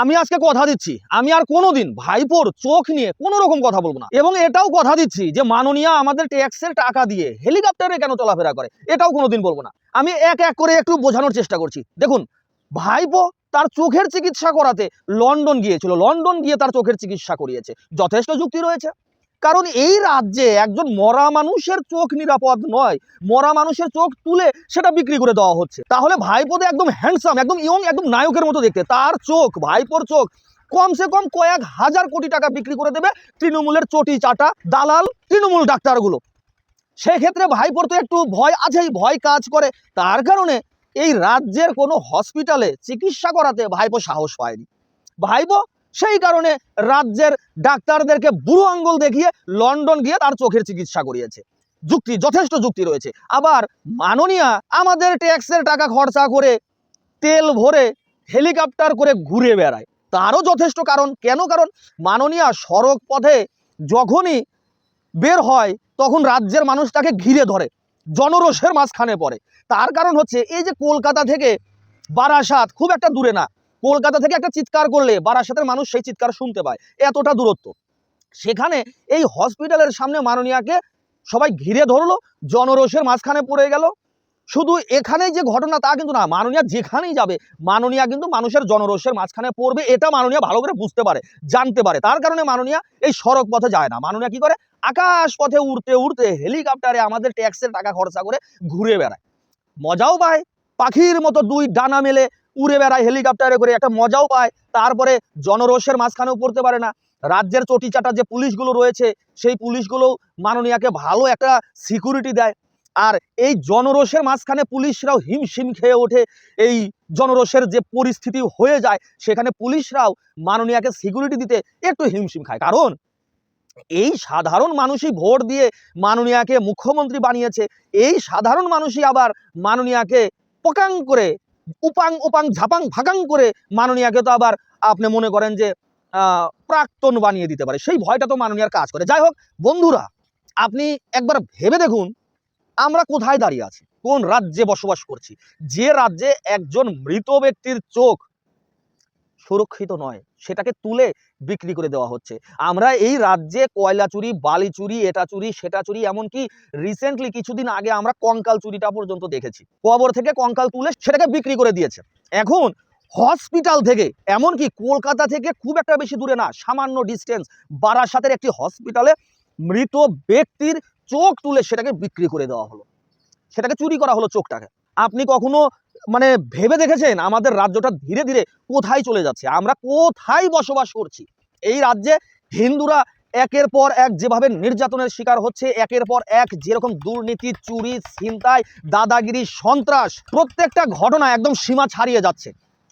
আমি আজকে কথা দিচ্ছি, আমি আর কোনোদিন ভাইপোর চোখ নিয়ে কোনো রকম কথা বলব না। এবং এটাও কথা দিচ্ছি যে মাননীয়া আমাদের ট্যাক্সের টাকা দিয়ে হেলিকপ্টারে কেন চলাফেরা করে, এটাও কোনোদিন বলব না। আমি এক এক করে একটু বোঝানোর চেষ্টা করছি। দেখুন, ভাইপো তার চোখের চিকিৎসা করাতে লন্ডন গিয়েছিল। লন্ডন গিয়ে তার চোখের চিকিৎসা করিয়েছে। যথেষ্ট যুক্তি রয়েছে। কারণ এই রাজ্যে একজন মরা মানুষের চোখ নিরাপদ নয়। মরা মানুষের চোখ তুলে সেটা বিক্রি করে দেওয়া হচ্ছে। তাহলে ভাইপোতে একদম হ্যান্ডসাম একদম ইয়ং, একদম নায়কের মতো দেখতে। তার চোখ, ভাইপোর চোখ কমসে কম কয়েক হাজার কোটি টাকা বিক্রি করে দেবে তৃণমূলের চটি চাটা দালাল তৃণমূল ডাক্তারগুলো। সেক্ষেত্রে ভাইপোর তো একটু ভয় আছেই, ভয় কাজ করে। তার কারণে এই রাজ্যের কোনো হসপিটালে চিকিৎসা করাতে ভাইপো সাহস পায়নি। ভাইপো সেই কারণে রাজ্যের ডাক্তারদেরকে বুড়ো আঙ্গুল দেখিয়ে লন্ডন গিয়ে তার চোখের চিকিৎসা করিয়েছে। যুক্তি, যথেষ্ট যুক্তি রয়েছে। আবার মাননীয়া আমাদের ট্যাক্সের টাকা খরচা করে তেল ভরে হেলিকপ্টার করে ঘুরে বেড়ায়। তারও যথেষ্ট কারণ। কেন কারণ? মাননীয়া সড়ক পথে যখনই বের হয়, তখন রাজ্যের মানুষ তাকে ঘিরে ধরে। জনরোষের মাঝখানে পড়ে। তার কারণ হচ্ছে, এই যে কলকাতা থেকে বারাসাত, খুব একটা দূরে না। কলকাতা থেকে একটা চিৎকার করলে বারাসাতের মানুষ সেই চিৎকার শুনতে পায়। এতটা দূরত্ব। সেখানে এই হসপিটালের সামনে মাননীয়াকে সবাই ঘিরে ধরলো, জনরোষের মাঝখানে পড়ে গেল। শুধু এখানেই যে ঘটনা তা কিন্তু না, মাননীয়া যেখানেই যাবে, মাননীয়া কিন্তু মানুষের জনরোষের মাঝখানে পড়বে, এটা মাননীয়া ভালো করে বুঝতে পারে, জানতে পারে। তার কারণে মাননীয়া এই সড়ক পথে যায় না। মাননীয়া কি করে? আকাশ পথে উড়তে উড়তে হেলিকপ্টারে আমাদের ট্যাক্সের টাকা খরচা করে ঘুরে বেড়ায়। মজাও পায়, পাখির মতো দুই ডানা মেলে উড়ে বেড়ায় হেলিকপ্টারে করে একটা মজাও পায়, তারপরে জনরোষের মাঝখানেও পড়তে পারে না। রাজ্যের চটিচাটা যে পুলিশগুলো রয়েছে, সেই পুলিশগুলো মাননীয়াকে ভালো একটা সিকিউরিটি দেয়। আর এই জনরোষের মাঝখানে পুলিশরাও হিমশিম খেয়ে ওঠে। এই জনরোষের যে পরিস্থিতি হয়ে যায়, সেখানে পুলিশরাও মাননীয়াকে সিকিউরিটি দিতে একটু হিমশিম খায়। কারণ এই সাধারণ মানুষই ভোট দিয়ে মাননীয়াকে মুখ্যমন্ত্রী বানিয়েছে, এই সাধারণ মানুষই আবার মাননীয়াকে পকাং করে উপাং উপাং ঝাপাং ফাকাং করে মাননীয়াকে তো আবার আপনি মনে করেন যে প্রাক্তন বানিয়ে দিতে পারে। সেই ভয়টা তো মাননীয়ার কাজ করে। যাই হোক, বন্ধুরা, আপনি একবার ভেবে দেখুন, আমরা কোথায় দাঁড়িয়ে আছি? কোন রাজ্যে বসবাস করছি? যে রাজ্যে একজন মৃত ব্যক্তির চোখ সুরক্ষিত নয়, সেটাকে তুলে বিক্রি করে দেওয়া হচ্ছে। আমরা এই রাজ্যে কয়লা চুরি, বালি চুরি, এটা চুরি, সেটা চুরি, এমনকি রিসেন্টলি কিছুদিন আগে আমরা কঙ্কাল চুরিটা পর্যন্ত দেখেছি। কবর থেকে কঙ্কাল তুলে সেটাকে বিক্রি করে দিয়েছে। এখন হসপিটাল থেকে, এমনকি কলকাতা থেকে খুব একটা বেশি দূরে না, সামান্য ডিস্টেন্স বারাসাতের একটি হসপিটালে মৃত ব্যক্তির চোখ তুলে সেটাকে বিক্রি করে দেওয়া হলো। সেটাকে চুরি করা হলো চোখটাকে। আপনি কখনো মানে ভেবে দেখেছেন? আমাদের রাজ্যটা ধীরে ধীরে কোথায় চলে যাচ্ছে? আমরা কোথায় বসবাস করছি? এই রাজ্যে হিন্দুরা একের পর এক যেভাবে নির্যাতনের শিকার হচ্ছে, একের পর এক যেরকম দুর্নীতি, চুরি, ছিনতাই, দাদাগিরি, সন্ত্রাস প্রত্যেকটা ঘটনা একদম সীমা ছাড়িয়ে যাচ্ছে।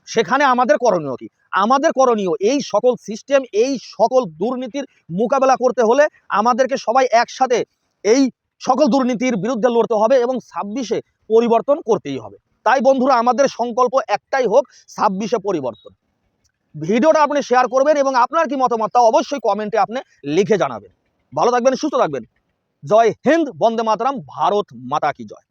সেখানে আমাদের করণীয় কি? আমাদের করণীয় এই সকল সিস্টেম এই সকল দুর্নীতির মোকাবেলা করতে হলে আমাদেরকে সবাই একসাথে এই সকল দুর্নীতির বিরুদ্ধে লড়তে হবে এবং ছাব্বিশে পরিবর্তন করতেই হবে। তাই বন্ধুরা আমাদের সংকল্প একটাই হোক, ছাব্বিশে পরিবর্তন। ভিডিওটা আপনি শেয়ার করবেন এবং আপনার কি মতামত তা অবশ্যই কমেন্টে আপনি লিখে জানাবেন। ভালো থাকবেন, সুস্থ থাকবেন। জয় হিন্দ, বন্দে মাতরম, ভারত মাতা কি জয়।